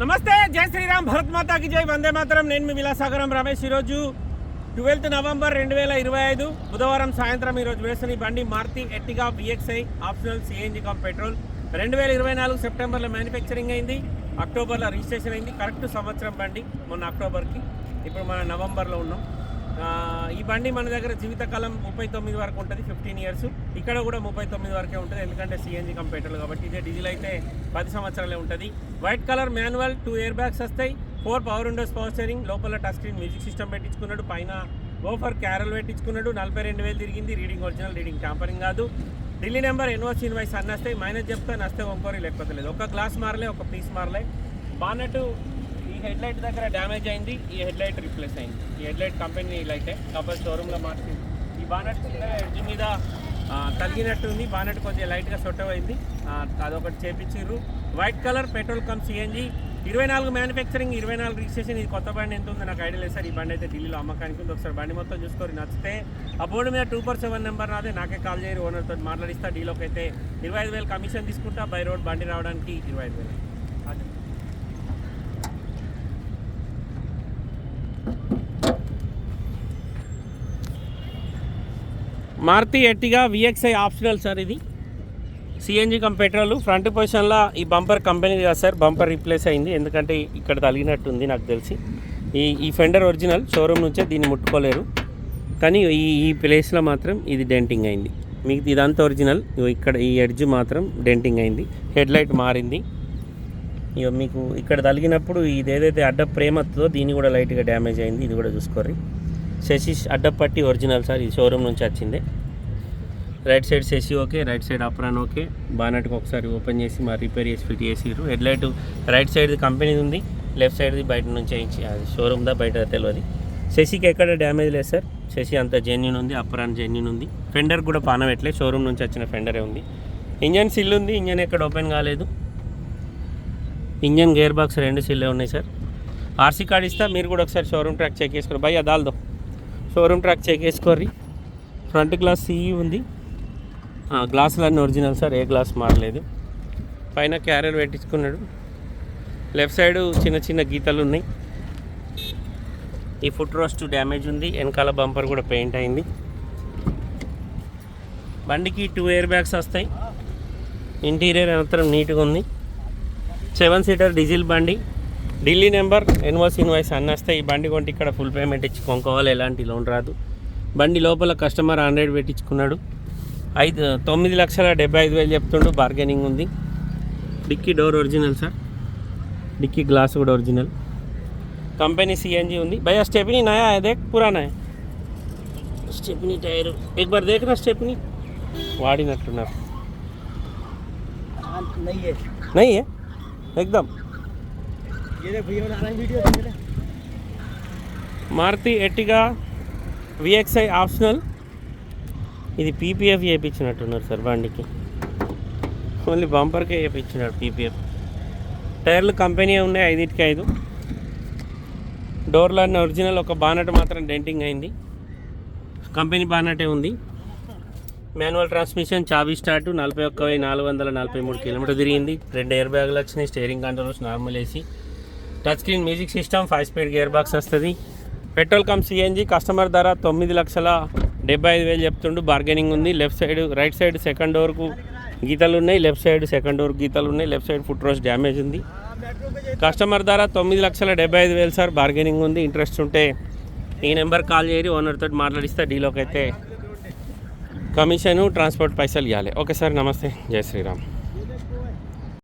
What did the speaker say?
నమస్తే జై శ్రీరామ్ భరత్ మాతాకి జై వందే మాత్రం. నేను మీ విలాసాగరం రమేష్. ఈరోజు ట్వెల్త్ నవంబర్ రెండు వేల ఇరవై ఐదు బుధవారం సాయంత్రం ఈరోజు వేసిన ఈ బండి Maruti Ertiga VXI optional CNG cum petrol. రెండు వేల ఇరవై నాలుగు సెప్టెంబర్లో మ్యానుఫ్యాక్చరింగ్ అయింది అక్టోబర్లో రిజిస్ట్రేషన్ అయింది. కరెక్ట్ సంవత్సరం బండి మొన్న అక్టోబర్కి. ఇప్పుడు మన నవంబర్లో ఉన్నాం. ఈ బండి మన దగ్గర జీవితకాలం ముప్పై తొమ్మిది వరకు ఉంటుంది ఫిఫ్టీన్ ఇయర్స్. ఇక్కడ కూడా ముప్పై తొమ్మిది వరకే ఉంటుంది. ఎందుకంటే సిఎన్జి కంప్యూటర్లు కాబట్టి ఇదే డీజిల్ అయితే పది సంవత్సరాలే ఉంటుంది. White colour manual two airbags వస్తాయి. Four power windows power steering లోపల టచ్ స్క్రీన్ మ్యూజిక్ సిస్టమ్ పెట్టించుకున్నాడు. పైన ఓఫర్ క్యారల్ పెట్టించుకున్నాడు. నలభై రెండు వేలు తిరిగింది. రీడింగ్ ఒరిజినల్ రీడింగ్ ట్యాంపరింగ్ కాదు. ఢిల్లీ నెంబర్ ఎన్ఓసి ఇన్వాయిస్ అన్న వస్తాయి మైనస్ చెప్తే నస్తే ఒంకోరి లేకపోతే లేదు. ఒక గ్లాస్ మారలే ఒక పీస్ మారలే. బానెట్ ఈ హెడ్ లైట్ దగ్గర డ్యామేజ్ అయింది. ఈ హెడ్ లైట్ రిప్లేస్ అయింది. ఈ హెడ్ లైట్ కంపెనీ లైటే కాబట్టి షోరూంలో మార్చింది. ఈ బానెట్ ఎడ్జ్ మీద తగ్గినట్టు ఉంది బానెట్ కొంచెం లైట్గా సొట్టమైంది ఆ, అదొకటి చేపించారు white colour petrol cum CNG ఇరవై నాలుగు మ్యానుఫ్యాక్చరింగ్ ఇరవై నాలుగు రిజిస్ట్రేషన్ ఇది కొత్త బండి ఎంత ఉందో నాకు ఐడియా లేదు సార్. ఈ బండి అయితే ఢిల్లీలో అమ్మకానికి ఉంది. ఒకసారి బండి మొత్తం చూసుకోరు. నచ్చితే ఆ బోర్డు మీద టూ ఫోర్ సెవెన్ నెంబర్ నాదే నాకే కాల్ చేయరు. ఓనర్తో మాట్లాడిస్తా. డీలోకి అయితే ఇరవై ఐదు వేలు కమిషన్ తీసుకుంటా. బై రోడ్ బండి రావడానికి ఇరవై ఐదు వేలు అది. Maruti Ertiga VXI optional sir ఇది. CNG cum petrol. ఫ్రంట్ పొజిషన్లో ఈ బంపర్ కంపెనీ కాదు సార్ బంపర్ రీప్లేస్ అయింది. ఎందుకంటే ఇక్కడ తగిలినట్టు ఉంది నాకు తెలిసి. ఈ ఈ ఫెండర్ ఒరిజినల్ షోరూమ్ నుంచే దీన్ని ముట్టుకోలేరు. కానీ ఈ ఈ ప్లేస్లో మాత్రం ఇది డెంటింగ్ అయింది. మీకు ఇదంతా ఒరిజినల్. ఇగో ఇక్కడ ఈ ఎడ్జ్ మాత్రం డెంటింగ్ అయింది. హెడ్ లైట్ మారింది. ఇక మీకు ఇక్కడ తగిలినప్పుడు ఇది ఏదైతే అడ్డ ప్రేమతో దీన్ని కూడా లైట్గా డ్యామేజ్ అయింది. ఇది కూడా చూసుకోర్రి. శశిష్ అడ్డపట్టి ఒరిజినల్ సార్ ఈ షోరూమ్ నుంచి వచ్చింది. Right side chassis okay right side apron okay. బానట్కి ఒకసారి ఓపెన్ చేసి మా రిపేర్ చేసి ఫిట్ చేసిరు హెడ్ లైట్ రైట్ సైడ్ కంపెనీది ఉంది లెఫ్ట్ సైడ్ది బయట నుంచి వేయించి అది షోరూమ్ దా బయట తెలియదు శశికి ఎక్కడ డ్యామేజ్ లేదు సార్. శశి అంత జెన్యున్ ఉంది అప్రాన్ జెన్యున్ ఉంది. ఫెండర్ కూడా పానం షోరూమ్ నుంచి వచ్చిన ఫెండరే ఉంది. ఇంజన్ సిల్ ఉంది ఇంజన్ ఎక్కడ ఓపెన్ కాలేదు. ఇంజన్ గేర్ బాక్స్ రెండు సిల్లే ఉన్నాయి సార్. ఆర్సీ కార్డ్ ఇస్తా మీరు కూడా ఒకసారి షోరూమ్ ట్రాక్ చెక్ చేసుకోరు భయ్యా దాల్దో. షోరూమ్ ట్రాక్ చెక్ చేసుకోర్రి. ఫ్రంట్ గ్లాస్ సిఈ ఉంది. గ్లాసులన్నీ ఒరిజినల్ సార్ ఏ గ్లాస్ మారలేదు. పైన క్యారియర్ పెట్టించుకున్నాడు. లెఫ్ట్ సైడ్ చిన్న చిన్న గీతలు ఉన్నాయి. ఈ ఫుట్ రోస్ట్ డ్యామేజ్ ఉంది. వెనకాల బంపర్ కూడా పెయింట్ అయింది. బండికి టూ ఎయిర్ బ్యాగ్స్ వస్తాయి. ఇంటీరియర్ మాత్రం నీట్గా ఉంది. సెవెన్ సీటర్ డీజిల్ బండి. ఢిల్లీ నెంబర్ ఎన్వర్స్ ఇన్వాయిస్ అన్నేస్తే ఈ బండి కొంటే ఇక్కడ ఫుల్ పేమెంట్ ఇచ్చి కొనుక్కోవాలి ఎలాంటి లోన్ రాదు. బండి లోపల కస్టమర్ హండ్రెడ్ పెట్టించుకున్నాడు. ఐదు తొమ్మిది లక్షల డెబ్బై ఐదు వేలు చెప్తుండు బార్గెనింగ్ ఉంది. Dickey door original sir dickey glass కూడా ఒరిజినల్ కంపెనీ సిఎన్జి ఉంది. భయ స్టెప్ని నయా? అదే పురానా స్టెప్ని టైర్. ఎక్ బార్ దేఖనా స్టెప్ని వాడినట్టున్నారు. నయ్యే. ఎక్దమ్ మారుతి ఎట్టిగా విఎక్స్ఐ ఆప్షనల్ ఇది పీపీఎఫ్ చేయించినట్టున్నారు సార్ బండికి. ఓన్లీ బంపర్కే చేయించినాడు పీపీఎఫ్ టైర్లు కంపెనీ ఉన్నాయి ఐదింటికి ఐదు. డోర్లు ఒరిజినల్ ఒక బానట్ మాత్రం డెంటింగ్ అయింది. కంపెనీ బానటే ఉంది. మాన్యువల్ ట్రాన్స్మిషన్ చాబీ స్టార్ట్ నలభై ఒక్క వెయ్యి నాలుగు వందల నలభై మూడు కిలోమీటర్ తిరిగింది. రెండు ఎయిర్ బ్యాగులు వచ్చినాయి steering controls normal AC. Touch screen music system five speed gearbox వస్తుంది పెట్రోల్ కమ్ సిఎన్జి కస్టమర్ ధర తొమ్మిది లక్షల డెబ్బై ఐదు వేలు చెప్తుండు. బార్గెనింగ్ ఉంది. Left side right side second డోర్కు గీతలు ఉన్నాయి. లెఫ్ట్ సైడ్ సెకండ్ డోర్ గీతలు ఉన్నాయి. Left side foot rose damage ఉంది. కస్టమర్ ధర తొమ్మిది లక్షల డెబ్బై ఐదు వేలు సార్. బార్గెనింగ్ ఉంది. ఇంట్రెస్ట్ ఉంటే ఈ నెంబర్ కాల్ చేయరు ఓనర్తో మాట్లాడిస్తే. డీలోకి అయితే కమిషను ట్రాన్స్పోర్ట్ పైసలు ఇవ్వాలి ఓకే సార్ నమస్తే. జై శ్రీరామ్